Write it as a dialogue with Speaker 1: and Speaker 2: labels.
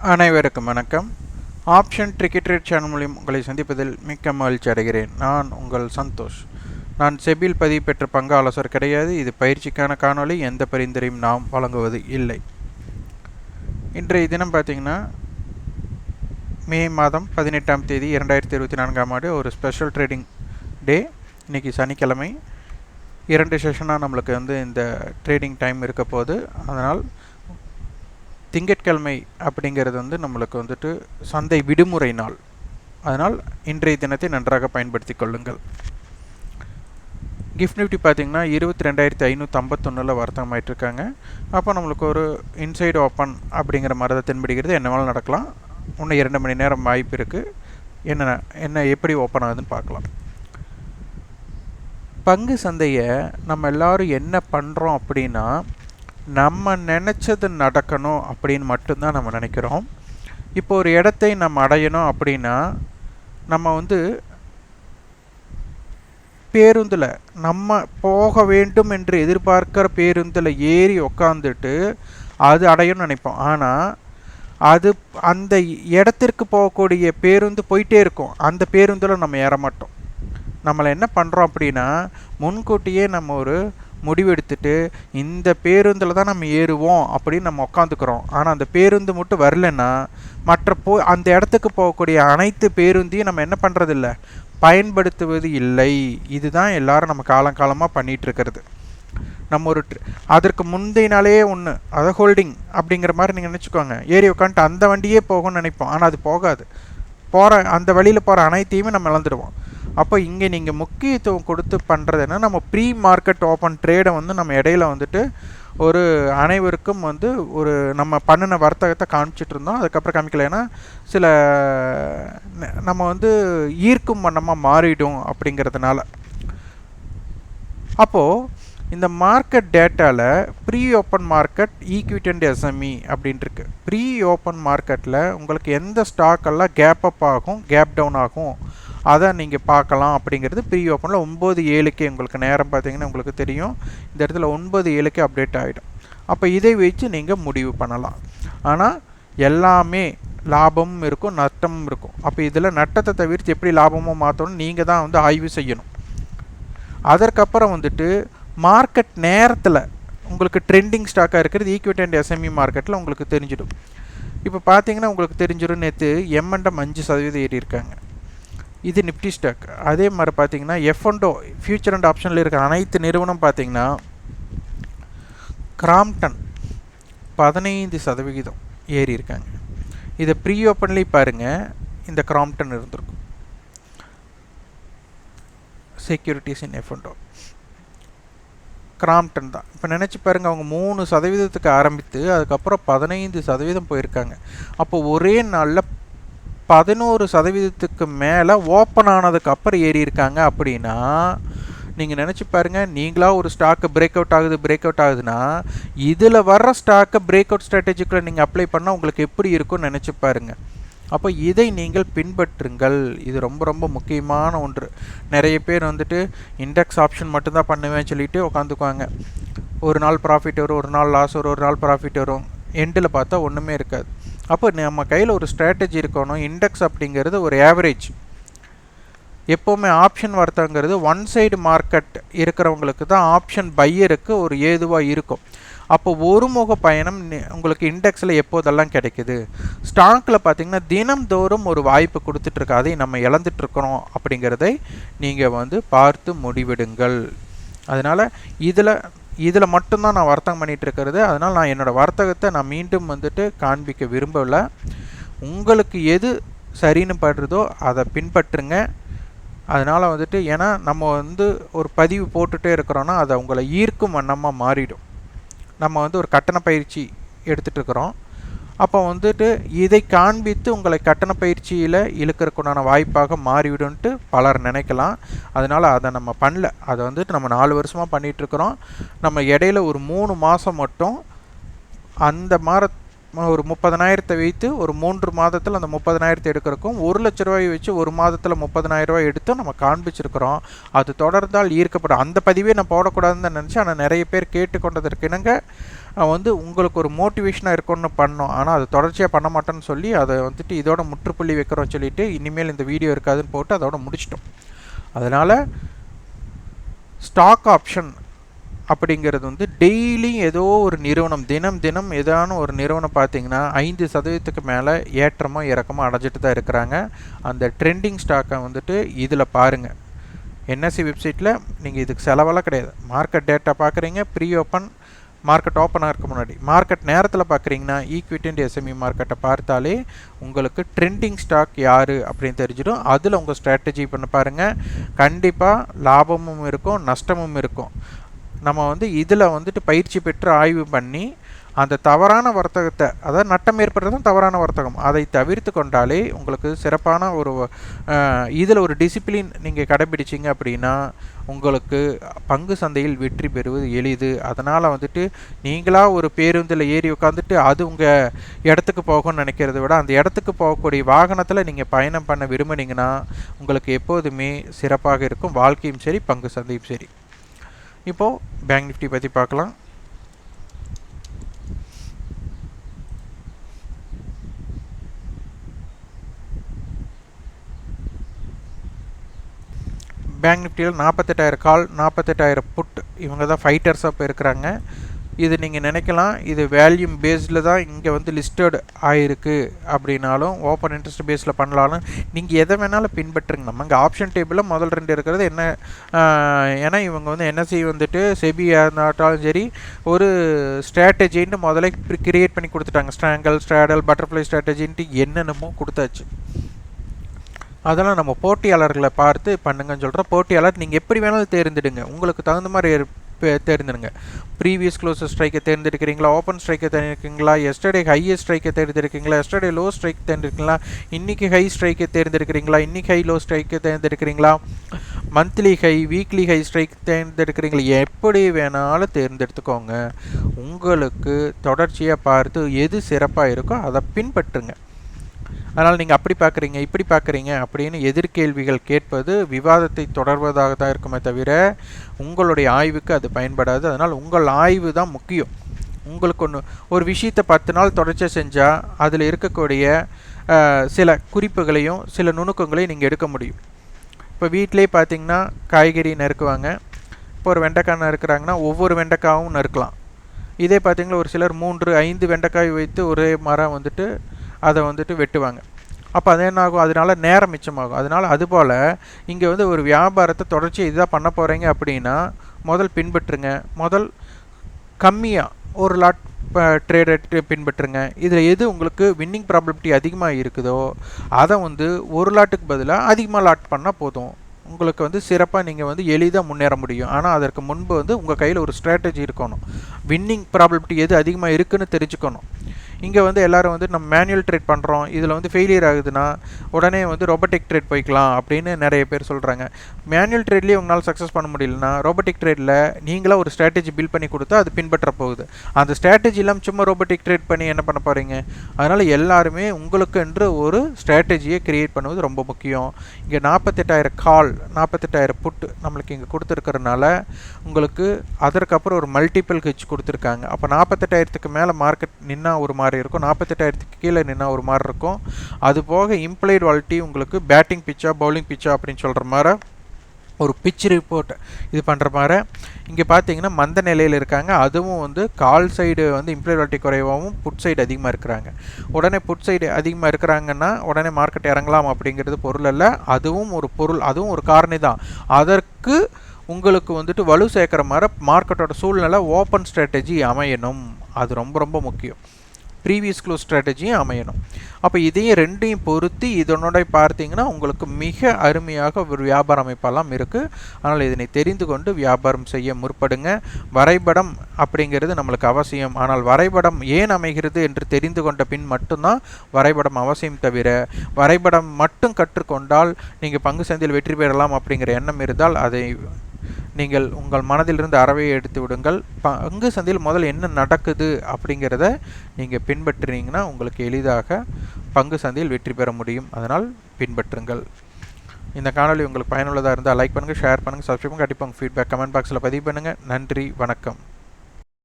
Speaker 1: அனைவருக்கும் வணக்கம். Option ticket rate channel மூலியம் உங்களை சந்திப்பதில் மிக்க மகிழ்ச்சி அடைகிறேன். நான் உங்கள் சந்தோஷ். நான் செபில் பதிவு பெற்ற பங்கு ஆலோசர் கிடையாது. இது பயிற்சிக்கான காணொளி. எந்த பரிந்துரையும் நாம் வழங்குவது இல்லை. இன்றைய தினம் பார்த்தீங்கன்னா மே மாதம் பதினெட்டாம் தேதி இரண்டாயிரத்தி இருபத்தி நான்காம் ஆண்டு ஒரு ஸ்பெஷல் ட்ரேடிங் டே இன்னைக்கு சனிக்கிழமை. இரண்டு செஷனாக நம்மளுக்கு வந்து இந்த ட்ரேடிங் டைம் இருக்க போது அதனால் திங்கட்கிழமை அப்படிங்கிறது வந்து நம்மளுக்கு வந்துட்டு சந்தை விடுமுறை நாள். அதனால் இன்றைய தினத்தை நன்றாக பயன்படுத்தி கொள்ளுங்கள். கிஃப்ட் நிஃப்டி பார்த்தீங்கன்னா இருபத்தி ரெண்டாயிரத்தி ஐநூற்றி ஐம்பத்தொன்னில் வர்த்தகமாயிட்டு இருக்காங்க அப்போ நம்மளுக்கு ஒரு இன்சைடு ஓப்பன் அப்படிங்கிற மாதிரி தான் தென்படுகிறது. என்ன வேணாலும் நடக்கலாம். இன்னும் இரண்டு மணி நேரம் வாய்ப்பு இருக்குது என்ன என்ன எப்படி ஓப்பன் ஆகுதுன்னு பார்க்கலாம். பங்கு சந்தையை நம்ம எல்லாரும் என்ன பண்ணுறோம் அப்படின்னா நம்ம நினச்சது நடக்கணும் அப்படின்னு மட்டும்தான் நம்ம நினைக்கிறோம். இப்போ ஒரு இடத்தை நம்ம அடையணும் அப்படின்னா நம்ம வந்து பேருந்தில் நம்ம போக வேண்டும் என்று எதிர்பார்க்கிற பேருந்தில் ஏறி உக்காந்துட்டு அது அடையணும்னு நினைப்போம். ஆனால் அது அந்த இடத்திற்கு போகக்கூடிய பேருந்து போயிட்டே இருக்கும். அந்த பேருந்தில் நம்ம ஏற மாட்டோம். நம்மளை என்ன பண்ணுறோம் அப்படின்னா முன்கூட்டியே நம்ம ஒரு முடிவெடுத்துட்டு இந்த பேருந்தில் தான் நம்ம ஏறுவோம் அப்படின்னு நம்ம உக்காந்துக்கிறோம். ஆனால் அந்த பேருந்து மட்டும் வரலன்னா மற்ற போ அந்த இடத்துக்கு போகக்கூடிய அனைத்து பேருந்தையும் நம்ம என்ன பண்ணுறதில்ல பயன்படுத்துவது இல்லை. இதுதான் எல்லாரும் நம்ம காலங்காலமாக பண்ணிகிட்ருக்கிறது நம்ம ஒரு அதற்கு முந்தைய நாளே ஒன்று அதை ஹோல்டிங் அப்படிங்கிற மாதிரி நீங்கள் நினச்சிக்கோங்க. ஏறி உட்காந்துட்டு அந்த வண்டியே போகும்னு நினைப்போம். ஆனால் அது போகாது. போகிற அந்த வழியில் போகிற அனைத்தையுமே நம்ம இழந்துடுவோம். அப்போ இங்கே நீங்கள் முக்கியத்துவம் கொடுத்து பண்ணுறதுன்னா நம்ம ப்ரீ மார்க்கெட் ஓப்பன் ட்ரேடை வந்து நம்ம இடையில வந்துட்டு ஒரு அனைவருக்கும் வந்து ஒரு நம்ம பண்ணின வர்த்தகத்தை காமிச்சிட்டு இருந்தோம். அதுக்கப்புறம் காமிக்கல. ஏன்னா சில நம்ம வந்து ஈர்க்கும் வண்ணமாக மாறிடும் அப்படிங்கிறதுனால. அப்போது இந்த மார்க்கெட் டேட்டாவில் pre open market equity and SME அப்படின்ட்டுருக்கு pre open மார்க்கெட்டில் உங்களுக்கு எந்த ஸ்டாக்கெல்லாம் கேப் அப் ஆகும் கேப் டவுன் ஆகும்? அதை நீங்கள் பார்க்கலாம் அப்படிங்கிறது ப்ரீ ஓப்பனில் ஒம்பது ஏழுக்கே உங்களுக்கு நேரம் பார்த்தீங்கன்னா உங்களுக்கு தெரியும். இந்த இடத்துல ஒன்பது ஏழுக்கே அப்டேட் ஆகிடும் அப்போ இதை வச்சு நீங்கள் முடிவு பண்ணலாம். ஆனால் எல்லாமே லாபமும் இருக்கும் நஷ்டமும் இருக்கும். அப்போ இதில் நட்டத்தை தவிர்த்து எப்படி லாபமும் மாற்றணும் நீங்கள் தான் வந்து ஆய்வு செய்யணும். அதற்கப்புறம் வந்துட்டு மார்க்கெட் நேரத்தில் உங்களுக்கு ட்ரெண்டிங் ஸ்டாக்காக இருக்கிறது ஈக்விட்டி அண்ட் எஸ்எம்இ மார்க்கெட்டில் உங்களுக்கு தெரிஞ்சிடும். இப்போ பார்த்தீங்கன்னா உங்களுக்கு தெரிஞ்சிடும் நேற்று எம்என்டம் அஞ்சு சதவீதம் ஏறி இருக்காங்க. இது நிப்டி ஸ்டாக் அதே மாதிரி பார்த்தீங்கன்னா எஃப்என்டோ ஃபியூச்சர் அண்ட் ஆப்ஷனில் இருக்கிற அனைத்து நிறுவனம் பார்த்தீங்கன்னா கிராம்டன் பதினைந்து சதவிகிதம் ஏறி இருக்காங்க. இதை ப்ரீ ஓப்பன்லேயும் பாருங்கள் இந்த கிராம்டன் இருந்திருக்கும். செக்யூரிட்டிஸ் இன் எஃப்என்டோ கிராம்டன் தான். இப்போ நினச்சி பாருங்கள் அவங்க மூணு சதவீதத்துக்கு ஆரம்பித்து அதுக்கப்புறம் பதினைந்து சதவீதம் போயிருக்காங்க. அப்போ ஒரே நாளில் பதினோரு சதவீதத்துக்கு மேலே ஓப்பன் ஆனதுக்கு அப்புறம் ஏறி இருக்காங்க அப்படின்னா நீங்கள் நினச்சி பாருங்கள் நீங்களாக ஒரு ஸ்டாக்கு பிரேக் அவுட் ஆகுது பிரேக் அவுட் ஆகுதுன்னா இதில் வர்ற ஸ்டாக்கை பிரேக் அவுட் ஸ்ட்ராட்டஜிக்குள்ளே நீங்கள் அப்ளை பண்ணால் உங்களுக்கு எப்படி இருக்கும்னு நினச்சி பாருங்கள் அப்போ இதை நீங்கள் பின்பற்றுங்கள். இது ரொம்ப ரொம்ப முக்கியமான ஒன்று. நிறைய பேர் வந்துட்டு இண்டெக்ஸ் ஆப்ஷன் மட்டும்தான் பண்ணுவேன் சொல்லிட்டு உட்காந்துக்குவாங்க ஒரு நாள் ப்ராஃபிட் வரும் ஒரு நாள் லாஸ் வரும் ஒரு நாள் ப்ராஃபிட் வரும். எண்டில் பார்த்தா ஒன்றுமே இருக்காது. அப்போ நம்ம கையில் ஒரு ஸ்ட்ராட்டஜி இருக்கணும். இண்டெக்ஸ் அப்படிங்கிறது ஒரு ஆவரேஜ் எப்போவுமே ஆப்ஷன் வர்த்தங்கிறது ஒன் சைடு மார்க்கெட் இருக்கிறவங்களுக்கு தான் ஆப்ஷன் பையருக்கு ஒரு ஏதுவாக இருக்கும். அப்போ ஒருமுக பயணம் உங்களுக்கு இண்டெக்ஸில் எப்போதெல்லாம் கிடைக்குது? ஸ்டாக்கில் பார்த்தீங்கன்னா தினம்தோறும் ஒரு வாய்ப்பு கொடுத்துட்ருக்கு. அதை நம்ம இழந்துட்டுருக்குறோம் அப்படிங்கிறதை நீங்கள் வந்து பார்த்து முடிவிடுங்கள். அதனால் இதில் இதில் மட்டும்தான் நான் வர்த்தகம் பண்ணிகிட்டு இருக்கிறது அதனால் நான் என்னோடய வர்த்தகத்தை நான் மீண்டும் வந்துட்டு காண்பிக்க விரும்பலை உங்களுக்கு எது சரின்னு படுறதோ அதை பின்பற்றுங்க. அதனால் வந்துட்டு ஏன்னா நம்ம வந்து ஒரு பதிவு போட்டுகிட்டே இருக்கிறோன்னா அதை உங்களை ஈர்க்கும் வண்ணமாக மாறிடும். நம்ம வந்து ஒரு கட்டண பயிற்சி எடுத்துகிட்டு இருக்கிறோம் அப்போ வந்துட்டு இதை காண்பித்து உங்களை கட்டண பயிற்சியில் இழுக்கிறதுக்குண்டான வாய்ப்பாக மாறிவிடும்ட்டு பலர் நினைக்கலாம். அதனால் அதை நம்ம பண்ணல. அதை வந்துட்டு நம்ம நாலு வருஷமாக பண்ணிகிட்ருக்குறோம் நம்ம இடையில ஒரு மூணு மாதம் மட்டும் அந்த மாத ஒரு முப்பதனாயிரத்தை வைத்து ஒரு மூன்று மாதத்தில் அந்த முப்பதனாயிரத்தை எடுக்கிறக்கும் ஒரு லட்ச ரூபாய் வச்சு ஒரு மாதத்தில் முப்பதனாயிரம் ரூபாய் எடுத்து நம்ம காண்பிச்சிருக்கிறோம். அது தொடர்ந்தால் ஈர்க்கப்படும். அந்த பதிவே நான் போடக்கூடாதுன்னு தான் நினச்சேன். ஆனால் நிறைய பேர் கேட்டுக்கொண்டதற்கு இணங்க நான் வந்து உங்களுக்கு ஒரு மோட்டிவேஷனாக இருக்கும்னு பண்ணோம். ஆனால் அது தொடர்ச்சியாக பண்ண மாட்டேன்னு சொல்லி அதை வந்துட்டு இதோட முற்றுப்புள்ளி வைக்கிறோம் சொல்லிட்டு இனிமேல் இந்த வீடியோ இருக்காதுன்னு போட்டு அதோட முடிச்சிட்டோம். அதனால் ஸ்டாக் ஆப்ஷன் அப்படிங்கிறது வந்து டெய்லி ஏதோ ஒரு நிறுவனம் தினம் தினம் ஏதான ஒரு நிறுவனம் பார்த்தீங்கன்னா ஐந்து சதவீதத்துக்கு மேலே ஏற்றமோ இறக்கமோ அடைஞ்சிட்டு தான் இருக்கிறாங்க. அந்த ட்ரெண்டிங் ஸ்டாக்கை வந்துட்டு இதில் பாருங்கள் என்எஸ்சி வெப்சைட்டில் நீங்கள் இதுக்கு செலவெல்லாம் கிடையாது. மார்க்கெட் டேட்டா பார்க்குறீங்க ப்ரீ ஓப்பன் மார்க்கெட் ஓப்பன் ஆகிறதுக்கு முன்னாடி. மார்க்கெட் நேரத்தில் பார்க்குறீங்கன்னா ஈக்விட்டி அண்ட் எஸ்எம்இ மார்க்கெட்டை பார்த்தாலே உங்களுக்கு ட்ரெண்டிங் ஸ்டாக் யார் அப்படின்னு தெரிஞ்சிடும். அதில் உங்கள் ஸ்ட்ராட்டஜி பண்ண பாருங்கள் கண்டிப்பாக லாபமும் இருக்கும் நஷ்டமும் இருக்கும். நம்ம வந்து இதில் வந்துட்டு பயிற்சி பெற்று ஆய்வு பண்ணி அந்த தவறான வர்த்தகத்தை அதாவது நட்டம் ஏற்படுறதும் தவறான வர்த்தகம். அதை தவிர்த்து கொண்டாலே உங்களுக்கு சிறப்பான ஒரு இதில் ஒரு டிசிப்ளின் நீங்கள் கடைபிடிச்சிங்க அப்படின்னா உங்களுக்கு பங்கு சந்தையில் வெற்றி பெறுவது எளிது. அதனால் வந்துட்டு நீங்களாக ஒரு பேருந்தில் ஏறி உட்காந்துட்டு அது உங்கள் இடத்துக்கு போகணும்னு நினைக்கிறத விட அந்த இடத்துக்கு போகக்கூடிய வாகனத்தில் நீங்கள் பயணம் பண்ண விரும்புனீங்கன்னா உங்களுக்கு எப்போதுமே சிறப்பாக இருக்கும். வாழ்க்கையும் சரி பங்கு சந்தையும் சரி. இப்போது பேங்க் நிஃப்டி பற்றி பார்க்கலாம். பேங்க் நிஃப்டியில் நாற்பத்தெட்டாயிரம் கால் நாற்பத்தெட்டாயிரம் புட் இவங்க தான் ஃபைட்டர்ஸாக இப்போ இருக்கிறாங்க இது நீங்கள் நினைக்கலாம் இது வேல்யூம் பேஸில் தான் இங்கே வந்து லிஸ்டட் ஆகிருக்கு அப்படின்னாலும் ஓப்பன் இன்ட்ரெஸ்ட் பேஸில் பண்ணலாலும் நீங்கள் எதை வேணாலும் பின்பற்றுங்க. நம்ம இங்கே ஆப்ஷன் டேபிளில் முதல் ரெண்டு இருக்கிறது என்ன ஏன்னா இவங்க வந்து என்எஸ்சி வந்துட்டு செபி இருந்தாலும் சரி ஒரு ஸ்ட்ராட்டஜின்னு முதல்ல கிரியேட் பண்ணி கொடுத்துட்டாங்க. ஸ்ட்ராங்கல் ஸ்ட்ராடல் பட்டர்ஃப்ளை ஸ்ட்ராட்டஜின்ட்டு என்னென்னமோ கொடுத்தாச்சு. அதெல்லாம் நம்ம போட்டியாளர்களை பார்த்து பண்ணுங்கன்னு சொல்கிறோம் போட்டியாளர் நீங்கள் எப்படி வேணாலும் தேர்ந்தெடுங்க. உங்களுக்கு தகுந்த மாதிரி தேர்ந்தெடுங்க. ப்ரீவியஸ் க்ளோஸ் ஸ்ட்ரைக்கை தேர்ந்தெடுக்கிறீங்களா? ஓப்பன் ஸ்ட்ரைக்கை தேர்ந்தெடுக்கிறீங்களா? எஸ்டர்டே ஹையஸ்ட் ஸ்ட்ரைக்கை தேர்ந்தெடுக்கிறீங்களா? எஸ்டர்டே லோ ஸ்ட்ரைக் தேர்ந்தெடுக்கிறீங்களா? இன்றைக்கி ஹை ஸ்ட்ரைக்கை தேர்ந்தெடுக்கிறீங்களா? இன்றைக்கி ஹை லோ ஸ்ட்ரைக்கை தேர்ந்தெடுக்கிறீங்களா? Monthly high weekly high strike தேர்ந்தெடுக்கிறீங்களா? எப்படி வேணாலும் தேர்ந்தெடுத்துக்கோங்க. உங்களுக்கு தொடர்ச்சியாக பார்த்து எது சிறப்பாக இருக்கோ அதை பின்பற்றுங்க. அதனால் நீங்கள் அப்படி பார்க்குறீங்க இப்படி பார்க்குறீங்க அப்படின்னு எதிர்கேள்விகள் கேட்பது விவாதத்தை தொடர்வதாக தான் இருக்குமே தவிர உங்களுடைய ஆய்வுக்கு அது பயன்படாது. அதனால் உங்கள் ஆய்வு தான் முக்கியம். உங்களுக்கு ஒன்று ஒரு விஷயத்தை பத்து நாள் தொடர்ச்சியாக செஞ்சால் அதில் இருக்கக்கூடிய சில குறிப்புகளையும் சில நுணுக்கங்களையும் நீங்கள் எடுக்க முடியும். இப்போ வீட்டிலே பார்த்தீங்கன்னா காய்கறி நறுக்குவாங்க. இப்போ ஒரு வெண்டைக்காய் நறுக்கிறாங்கன்னா ஒவ்வொரு வெண்டைக்காயும் நறுக்கலாம். இதே பார்த்தீங்கன்னா ஒரு சிலர் மூன்று ஐந்து வெண்டைக்காய் வைத்து ஒரே மரம் வந்துட்டு அதை வந்துட்டு வெட்டுவாங்க. அப்போ அது என்ன ஆகும் அதனால நேரம் மிச்சமாகும். அதனால் அதுபோல் இங்கே வந்து ஒரு வியாபாரத்தை தொடர்ச்சி இதுதான் பண்ண போகிறீங்க அப்படின்னா முதல் பின்பற்றுங்க. முதல் கம்மியாக ஒரு லாட் ட்ரேட் பின்பற்றுங்க. இதில் எது உங்களுக்கு வின்னிங் ப்ராபபிலிட்டி அதிகமாக இருக்குதோ அதை வந்து ஒரு லாட்டுக்கு பதிலாக அதிகமாக லாட் பண்ணால் போதும். உங்களுக்கு வந்து சிறப்பாக நீங்கள் வந்து எளிதாக முன்னேற முடியும். ஆனால் அதற்கு முன்பு வந்து உங்கள் கையில் ஒரு ஸ்ட்ராட்டஜி இருக்கணும். வின்னிங் ப்ராபபிலிட்டி எது அதிகமாக இருக்குதுன்னு தெரிஞ்சுக்கணும். இங்கே வந்து எல்லோரும் வந்து நம்ம மேனுவல் ட்ரேட் பண்ணுறோம் இதில் வந்து ஃபெயிலியர் ஆகுதுன்னா உடனே வந்து ரோபோட்டிக் ட்ரேட் போய்க்கலாம் அப்படின்னு நிறைய பேர் சொல்கிறாங்க மேனுவல் ட்ரேட்லேயே உங்களால் சக்ஸஸ் பண்ண முடியலனா ரோபோட்டிக் ட்ரேடில் நீங்களாக ஒரு ஸ்ட்ராட்டஜி பில்ட் பண்ணி கொடுத்தா அது பின்பற்ற போகுது. அந்த ஸ்ட்ராட்டஜி இல்லாமல் சும்மா ரோபோட்டிக் ட்ரேட் பண்ணி என்ன பண்ண போகிறீங்க அதனால் எல்லாருமே உங்களுக்கு என்று ஒரு ஸ்ட்ராட்டஜியை க்ரியேட் பண்ணுவது ரொம்ப முக்கியம். இங்கே நாற்பத்தெட்டாயிரம் கால் நாற்பத்தெட்டாயிரம் புட்டு நம்மளுக்கு இங்கே கொடுத்துருக்கறனால உங்களுக்கு அதற்கப்புறம் ஒரு மல்டிபிள் ஹெச் கொடுத்துருக்காங்க. அப்போ நாற்பத்தெட்டாயிரத்துக்கு மேலே மார்க்கெட் நின்னா ஒரு மாதிரி இருக்கும். நாற்பத்தெட்டாயிரத்துக்கு கீழே நின்னா ஒரு மாதிரி இருக்கும். அது போக இம்ப்ளைட் வாலிட்டி உங்களுக்கு பேட்டிங் பிச்சா பவுலிங் பிச்சா அப்படின்னு சொல்கிற மாதிரி ஒரு பிச் ரிப்போர்ட் இது பண்ணுற மாதிரி. இங்கே பார்த்தீங்கன்னா மந்த நிலையில் இருக்காங்க. அதுவும் வந்து கால் சைடு வந்து இம்ப்ளைட் குறைவாகவும் புட் சைடு அதிகமாக இருக்கிறாங்க. உடனே புட் சைடு அதிகமாக இருக்கிறாங்கன்னா உடனே மார்க்கெட் இறங்கலாம் அப்படிங்கிறது பொருள் அல்ல. அதுவும் ஒரு பொருள் அதுவும் ஒரு காரணி தான். அதற்கு உங்களுக்கு வந்துட்டு வலு சேர்க்குற மாதிரி மார்க்கெட்டோட சூழ்நிலை ஓப்பன் ஸ்ட்ராட்டஜி அமையணும். அது ரொம்ப ரொம்ப முக்கியம். ப்ரீவியஸ் க்ளோஸ் ஸ்ட்ராட்டஜியும் அமையணும். அப்போ இதையும் ரெண்டையும் பொருத்தி இதனோட பார்த்தீங்கன்னா உங்களுக்கு மிக அருமையாக ஒரு வியாபார அமைப்பெல்லாம் இருக்குது அதனால் இதனை தெரிந்து கொண்டு வியாபாரம் செய்ய முற்படுங்க. வரைபடம் அப்படிங்கிறது நம்மளுக்கு அவசியம். ஆனால் வரைபடம் ஏன் அமைகிறது என்று தெரிந்து கொண்ட பின் மட்டும்தான் வரைபடம் அவசியம் தவிர வரைபடம் மட்டும் கற்றுக்கொண்டால் நீங்கள் பங்கு சந்தையில் வெற்றி பெறலாம் அப்படிங்கிற எண்ணம் இருந்தால் அதை நீங்கள் உங்கள் மனதிலிருந்து அறவே எடுத்து விடுங்கள். பங்கு சந்தையில் முதல்ல என்ன நடக்குது அப்படிங்கிறத நீங்கள் பின்பற்றினீங்கன்னா உங்களுக்கு எளிதாக பங்கு சந்தையில் வெற்றி பெற முடியும். அதனால் பின்பற்றுங்கள். இந்த காணொலி உங்களுக்கு பயனுள்ளதாக இருந்தால் லைக் பண்ணுங்கள் ஷேர் பண்ணுங்கள் சப்ஸ்கிரைப் பண்ணுங்கள் கண்டிப்பாக உங்கள் ஃபீட்பேக் கமெண்ட் பாக்ஸில் பதிவு பண்ணுங்கள் நன்றி வணக்கம்.